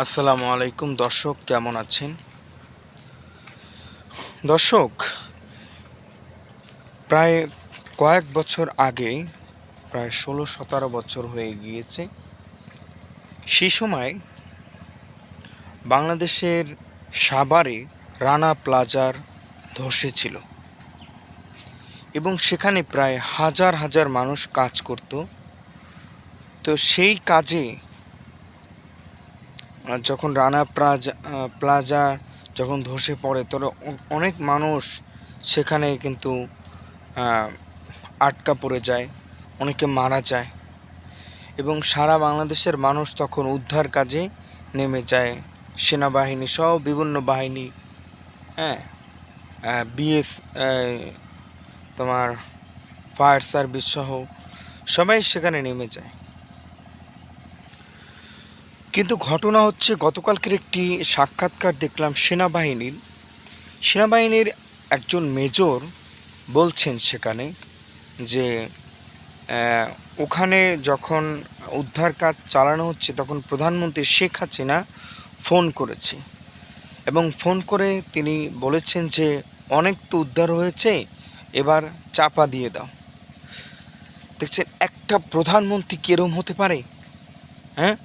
আসসালামু আলাইকুম দর্শক, কেমন আছেন? দর্শক, প্রায় কয়েক বছর আগে, প্রায় ষোলো সতেরো বছর হয়ে গিয়েছে, সেই সময় বাংলাদেশের সাভারে রানা প্লাজার ধসে ছিল এবং সেখানে প্রায় হাজার হাজার মানুষ কাজ করত। তো সেই কাজে যখন রানা প্লাজা প্লাজা যখন ধসে পড়ে তখন অনেক মানুষ সেখানে কিন্তু আটকা পড়ে যায়, অনেকে মারা যায়। এবং সারা বাংলাদেশের মানুষ তখন উদ্ধার কাজে নেমে যায়। সেনাবাহিনী সহ বিভিন্ন বাহিনী হ্যাঁ বিএস তোমার ফায়ার সার্ভিস সহ সবাই সেখানে নেমে যায়। কিন্তু ঘটনা হচ্ছে, গতকালকের একটি সাক্ষাৎকার দেখলাম সেনাবাহিনীর। সেনাবাহিনীর একজন মেজর বলছেন সেখানে যে ওখানে যখন উদ্ধার কাজ চালানো হচ্ছে, তখন প্রধানমন্ত্রী শেখ হাসিনা ফোন করেছে। এবং ফোন করে তিনি বলেছেন যে, অনেক তো উদ্ধার হয়েছে, এবার চাপা দিয়ে দাও। দেখছেন, একটা প্রধানমন্ত্রী কি এরকম হতে পারে? হ্যাঁ?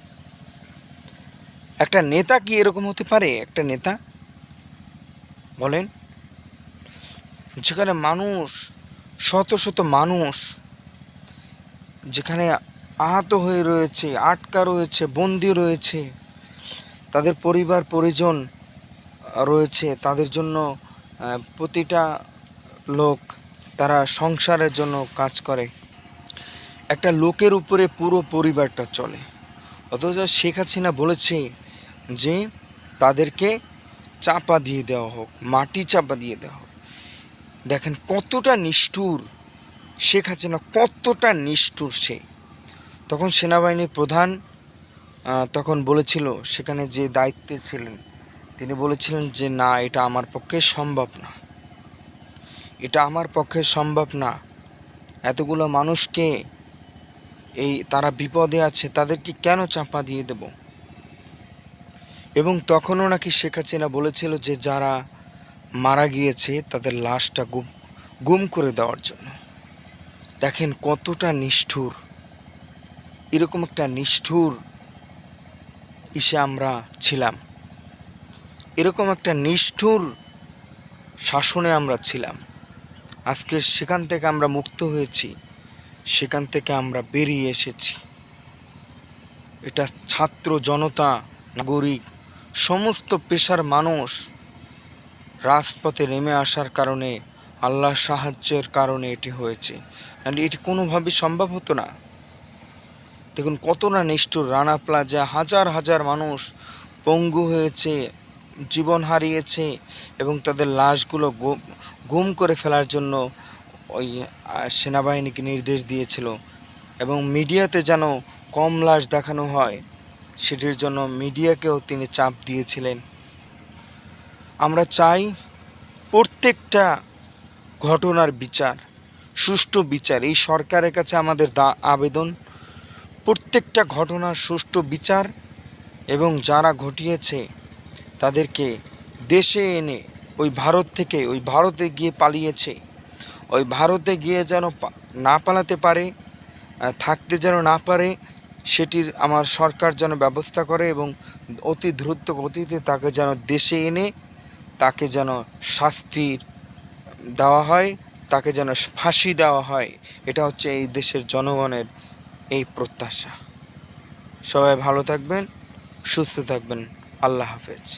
একটা নেতা কি এরকম হতে পারে? একটা নেতা? বলেন। যেখানে মানুষ, শত শত মানুষ, যেখানে আহত হয়ে রয়েছে, আটকা রয়েছে, বন্দি রয়েছে, তাদের পরিবার, পরিজন রয়েছে, তাদের জন্য প্রতিটা লোক তারা সংসারের জন্য কাজ করে। একটা লোকের উপরে পুরো পরিবারটা চলে। অথচ শেখ হাসিনা বলেছে যে তাদেরকে চাপা দিয়ে দেওয়া হোক, মাটি চাপা দিয়ে দেওয়া হোক। দেখেন কতটা নিষ্ঠুর, শেখ হাসিনা কতটা নিষ্ঠুর সে। তখন সেনাবাহিনীর প্রধান তখন বলেছিল, সেখানে যে দায়িত্বে ছিলেন, তিনি বলেছিলেন যে, না, এটা আমার পক্ষে সম্ভব না। এটা আমার পক্ষে সম্ভব না। এতগুলো মানুষকে এই, তারা বিপদে আছে, তাদেরকে কেন চাপা দিয়ে দেব? এবং তখনও নাকি শেখ হাসিনা বলেছিল যে যারা মারা গিয়েছে তাদের লাশটা গুম গুম করে দেওয়ার জন্য। দেখেন কতটা নিষ্ঠুর, এরকম একটা নিষ্ঠুর ইসে আমরা ছিলাম। এরকম একটা নিষ্ঠুর শাসনে আমরা ছিলাম। আজকে সেখান থেকে আমরা মুক্ত হয়েছি, সেখান থেকে আমরা বেরিয়ে এসেছি। এটা ছাত্র জনতা, নাগরিক সমস্ত পেশার মানুষ রাজপথে নেমে আসার কারণে আল্লাহর সাহায্যের কারণে এটি হয়েছে। আর এটি কোনোভাবেই সম্ভব হতো না। দেখুন, কত না নিষ্ঠুর রানা প্লাজা হাজার হাজার মানুষ পঙ্গু হয়েছে, জীবন হারিয়েছে এবং তাদের লাশগুলো গুম করে ফেলার জন্য ওই সেনাবাহিনীকে নির্দেশ দিয়েছিল। এবং মিডিয়াতে যেন কম লাশ দেখানো হয় সেটির জন্য মিডিয়াকেও তিনি চাপ দিয়েছিলেন। আমরা চাই প্রত্যেকটা ঘটনার বিচার, সুষ্ঠু বিচার, এই সরকারের কাছে আমাদের দা আবেদন, প্রত্যেকটা ঘটনার সুষ্ঠু বিচার এবং যারা ঘটিয়েছে তাদেরকে দেশে এনে, ওই ভারত থেকে, ওই ভারতে গিয়ে পালিয়েছে, ওই ভারতে গিয়ে যেন না পালাতে পারে থাকতে যেন না পারে সেটির আমার সরকার যেন ব্যবস্থা করে এবং অতি দ্রুত গতিতে তাকে যেন দেশে এনে তাকে যেন শাস্তির দেওয়া হয়, তাকে যেন ফাঁসি দেওয়া হয়, এটা হচ্ছে এই দেশের জনগণের এই প্রত্যাশা। সবাই ভালো থাকবেন, সুস্থ থাকবেন। আল্লাহ হাফেজ।